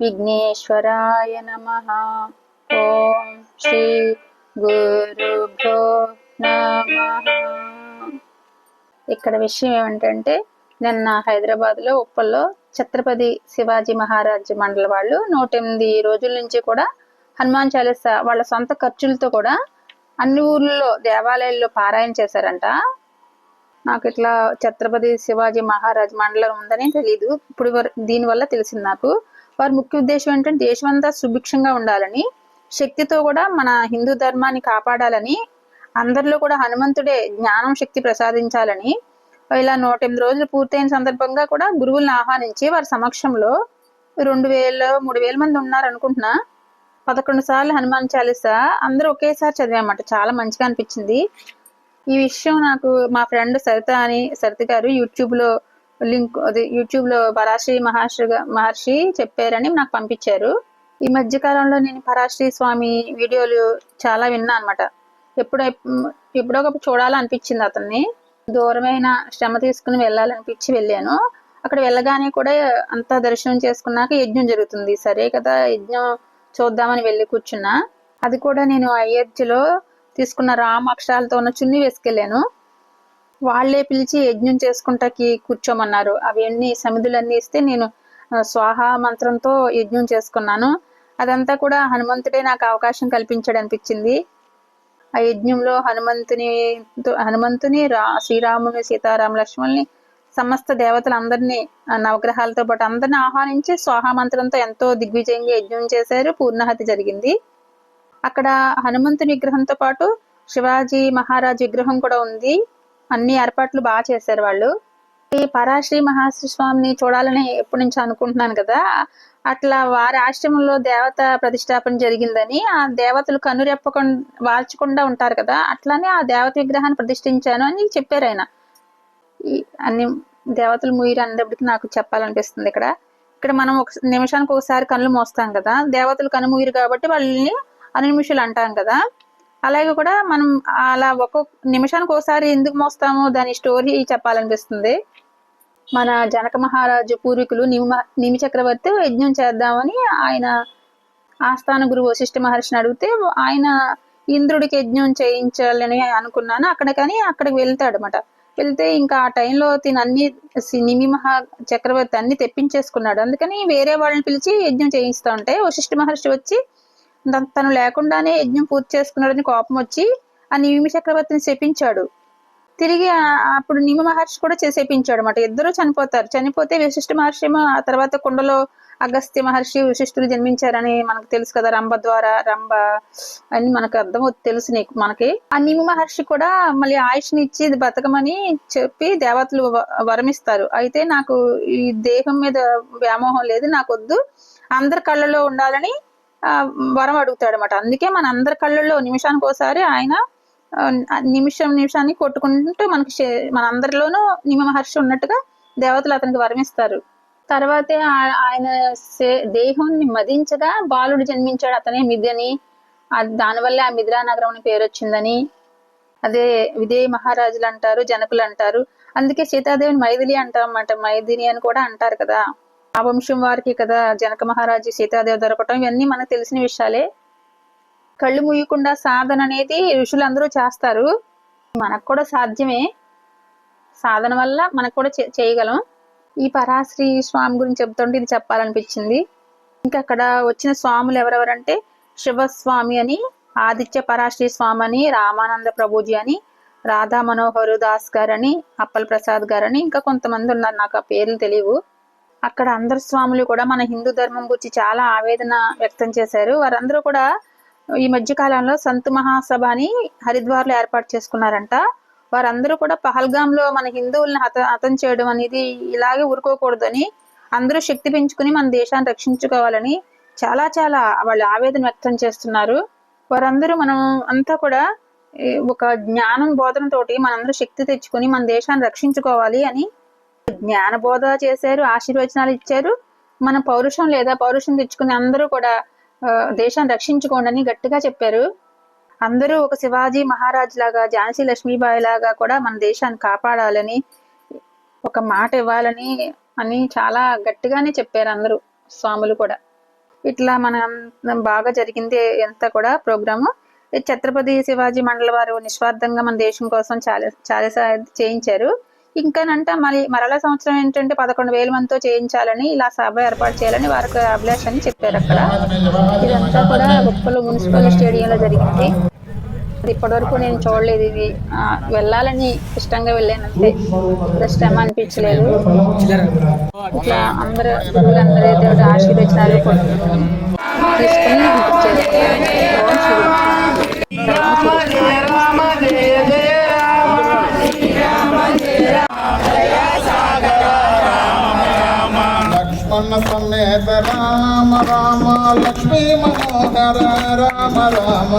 విఘ్నేశ్వరాయ నమ ఓం శ్రీ గురుభ్యో నమ ఇక్కడ విషయం ఏమిటంటే నిన్న హైదరాబాద్లో ఉప్పల్లో ఛత్రపతి శివాజీ మహారాజ్ మండల వాళ్ళు నూట ఎనిమిది రోజుల నుంచి కూడా హనుమాన్ చాలీస వాళ్ళ సొంత ఖర్చులతో కూడా అన్ని ఊర్లలో దేవాలయాల్లో పారాయణ చేశారంట. నాకు ఇట్లా ఛత్రపతి శివాజీ మహారాజ్ మండలం ఉందని తెలియదు ఇప్పుడు దీనివల్ల తెలిసింది నాకు. వారి ముఖ్య ఉద్దేశం ఏంటంటే దేశమంతా సుభిక్షంగా ఉండాలని శక్తితో కూడా మన హిందూ ధర్మాన్ని కాపాడాలని అందరిలో కూడా హనుమంతుడే జ్ఞానం శక్తి ప్రసాదించాలని ఇలా నూట ఎనిమిది రోజులు పూర్తయిన సందర్భంగా కూడా గురువులను ఆహ్వానించి వారి సమక్షంలో రెండు వేల మూడు వేల మంది ఉన్నారు అనుకుంటున్నా పదకొండు సార్లు హనుమాన్ చాలీస? అందరూ ఒకేసారి చదివామట. చాలా మంచిగా అనిపించింది. ఈ విషయం నాకు మా ఫ్రెండ్ సరిత అని సరిత గారు యూట్యూబ్లో లింక్ అది యూట్యూబ్లో పరాశ్రీ మహర్షి మహర్షి చెప్పారని నాకు పంపించారు. ఈ మధ్య కాలంలో నేను పరాశ్రీ స్వామి వీడియోలు చాలా విన్నా అనమాట ఎప్పుడు ఎప్పుడో ఒకప్పుడు చూడాలనిపించింది అతన్ని. దూరమైన శ్రమ తీసుకుని వెళ్ళాలనిపించి వెళ్ళాను. అక్కడ వెళ్ళగానే కూడా అంతా దర్శనం చేసుకున్నాక యజ్ఞం జరుగుతుంది. సరే కదా యజ్ఞం చూద్దామని వెళ్ళి కూర్చున్నా. అది కూడా నేను అయోధ్యలో తీసుకున్న రామ అక్షరాలతో ఉన్న చున్ని వేసుకెళ్ళాను. వాళ్ళే పిలిచి యజ్ఞం చేసుకుంటాకి కూర్చోమన్నారు. అవన్నీ సమిధులన్నీ ఇస్తే నేను స్వాహ మంత్రంతో యజ్ఞం చేసుకున్నాను. అదంతా కూడా హనుమంతుడే నాకు అవకాశం కల్పించాడు అనిపించింది ఆ యజ్ఞంలో హనుమంతుని హనుమంతుని రా శ్రీరాముని సీతారామ లక్ష్మణ్ని సమస్త దేవతలందరినీ నవగ్రహాలతో పాటు అందరిని ఆహ్వానించి స్వాహా మంత్రంతో ఎంతో దిగ్విజయంగా యజ్ఞం చేశారు. పూర్ణహతి జరిగింది. అక్కడ హనుమంతుని విగ్రహంతో పాటు శివాజీ మహారాజ్ విగ్రహం కూడా ఉంది. అన్ని ఏర్పాట్లు బాగా చేశారు వాళ్ళు. ఈ పరాశ్రీ మహాశ్రీ స్వామిని చూడాలని ఎప్పటి నుంచి అనుకుంటున్నాను కదా. అట్లా వారి ఆశ్రమంలో దేవత ప్రతిష్టాపన జరిగిందని ఆ దేవతలు కనురెప్పకుండా వాల్చకుండా ఉంటారు కదా. అట్లానే ఆ దేవత విగ్రహాన్ని ప్రతిష్ఠించాను అని చెప్పారు ఆయన. ఈ అన్ని దేవతలు ముయ్యరు అన్నప్పటికీ నాకు చెప్పాలనిపిస్తుంది ఇక్కడ. ఇక్కడ మనం ఒక నిమిషానికి ఒకసారి కళ్ళు మోస్తాం కదా. దేవతలు కన్ను కాబట్టి వాళ్ళని అనిమిషులు అంటాం కదా. అలాగే కూడా మనం అలా ఒక్కొక్క నిమిషానికి ఒకసారి ఎందుకు మోస్తామో దాని స్టోరీ చెప్పాలనిపిస్తుంది. మన జనక మహారాజు పూర్వీకులు నిమ నిమి చక్రవర్తి యజ్ఞం చేద్దామని ఆయన ఆస్థాన గురువు వశిష్ఠ మహర్షిని అడిగితే ఆయన ఇంద్రుడికి యజ్ఞం చేయించాలని అనుకున్నాను. అక్కడ కానీ అక్కడికి వెళ్తాడు అనమాట వెళ్తే ఇంకా ఆ టైంలో తిన అన్ని నిమి మహా చక్రవర్తి అన్ని తెప్పించేసుకున్నాడు. అందుకని వేరే వాళ్ళని పిలిచి యజ్ఞం చేయిస్తా ఉంటే వశిష్ఠ మహర్షి వచ్చి తను లేకుండానే యజ్ఞం పూర్తి చేసుకున్నాడని కోపం వచ్చి ఆ నిమి చక్రవర్తిని శపించాడు. తిరిగి అప్పుడు నిమ మహర్షి కూడా శపించాడు అనమాట ఇద్దరు చనిపోతారు. చనిపోతే విశిష్ట మహర్షి ఏమో ఆ తర్వాత కుండలో అగస్త్య మహర్షి విశిష్టులు జన్మించారని మనకు తెలుసు కదా. రంభ ద్వారా రంభ అని మనకు అర్థం అవుతుంది తెలుసు నీకు మనకి. ఆ నిమ మహర్షి కూడా మళ్ళీ ఆయుష్ని ఇచ్చి బతకమని చెప్పి దేవతలు వ- వరమిస్తారు. అయితే నాకు ఈ దేహం మీద వ్యామోహం లేదు నాకు వద్దు అందరి కళ్ళలో ఉండాలని వరం అడుగుతాడు అనమాట అందుకే మన అందరి కళ్ళల్లో నిమిషానికి ఒకసారి ఆయన నిమిషం నిమిషాన్ని కొట్టుకుంటూ మనకి మన అందరిలోనూ నిమ మహర్షి ఉన్నట్టుగా దేవతలు అతనికి వరమిస్తారు. తర్వాతే ఆ- ఆయన దేహాన్ని మదించగా బాలుడు జన్మించాడు అతనే మిథ్యని ఆ- దానివల్లే ఆ మిథిలా నగరం అని పేరు వచ్చిందని. అదే విదేయ మహారాజులు అంటారు జనకులు అంటారు. అందుకే సీతాదేవిని మైథిలి అంటాం అన్నమాట మైథిలి అని కూడా అంటారు కదా. ఆ వంశం వారికి కదా జనక మహారాజు సీతాదేవి దొరకటం ఇవన్నీ మనకు తెలిసిన విషయాలే. కళ్ళు మూయకుండా సాధన అనేది ఋషులందరూ చేస్తారు. మనకు కూడా సాధ్యమే. సాధన వల్ల మనకు కూడా చే- చేయగలం. ఈ పరాశ్రీ స్వామి గురించి చెప్తుంటే ఇది చెప్పాలనిపించింది. ఇంకా అక్కడ వచ్చిన స్వాములు ఎవరెవరంటే శివస్వామి అని ఆదిత్య పరాశ్రీ స్వామి అని రామానంద ప్రభుజీ అని రాధా మనోహర్ దాస్ గారని అప్పల్ ప్రసాద్ గారని ఇంకా కొంతమంది ఉన్నారు. నాకు ఆ పేర్లు తెలియవు. అక్కడ అందరు స్వాములు కూడా మన హిందూ ధర్మం గురించి చాలా ఆవేదన వ్యక్తం చేశారు. వారందరూ కూడా ఈ మధ్య కాలంలో సంత్ మహాసభ అని హరిద్వార్లో ఏర్పాటు చేసుకున్నారంట. వారందరూ కూడా పహల్గామ్లో మన హిందువుల్ని హత హతం చేయడం అనేది ఇలాగే ఊరుకోకూడదని అందరూ శక్తి పెంచుకుని మన దేశాన్ని రక్షించుకోవాలని చాలా చాలా వాళ్ళు ఆవేదన వ్యక్తం చేస్తున్నారు. వారందరూ మనం అంతా కూడా ఒక జ్ఞానం బోధనతోటి మనందరూ శక్తి తెచ్చుకుని మన దేశాన్ని రక్షించుకోవాలి అని జ్ఞాన బోధ చేశారు ఆశీర్వచనాలు ఇచ్చారు. మన పౌరుషం లేదా పౌరుషం తెచ్చుకుని అందరూ కూడా దేశాన్ని రక్షించుకోండి అని గట్టిగా చెప్పారు. అందరూ ఒక శివాజీ మహారాజ్ లాగా ఝాన్సీ లక్ష్మీబాయి లాగా కూడా మన దేశాన్ని కాపాడాలని ఒక మాట ఇవ్వాలని అని చాలా గట్టిగానే చెప్పారు అందరూ స్వాములు కూడా. ఇట్లా మన బాగా జరిగింది ఎంత కూడా ప్రోగ్రాము. ఛత్రపతి శివాజీ మండల వారు నిస్వార్థంగా మన దేశం కోసం చాలా చాలా చేయించారు. ఇంకానంట మళ్ళీ మరలా సంవత్సరం ఏంటంటే పదకొండు వేల మందితో చేయించాలని ఇలా సభ ఏర్పాటు చేయాలని వారికి అభిలాష అని చెప్పారు అక్కడ. ఇదంతా కూడా ఉప్పలు మున్సిపల్ స్టేడియంలో జరిగింది. అది ఇప్పటివరకు నేను చూడలేదు ఇది. వెళ్ళాలని ఇష్టంగా వెళ్ళానంతే పెద్ద శ్రమ అనిపించలేదు. ఇట్లా అందరూ గురువులందరూ ఆశీర్వచనాలు పొందుకొని తీసుకుని లక్ష్మణ సమేత రామ రామ లక్ష్మీ మనోహర రామ రామ.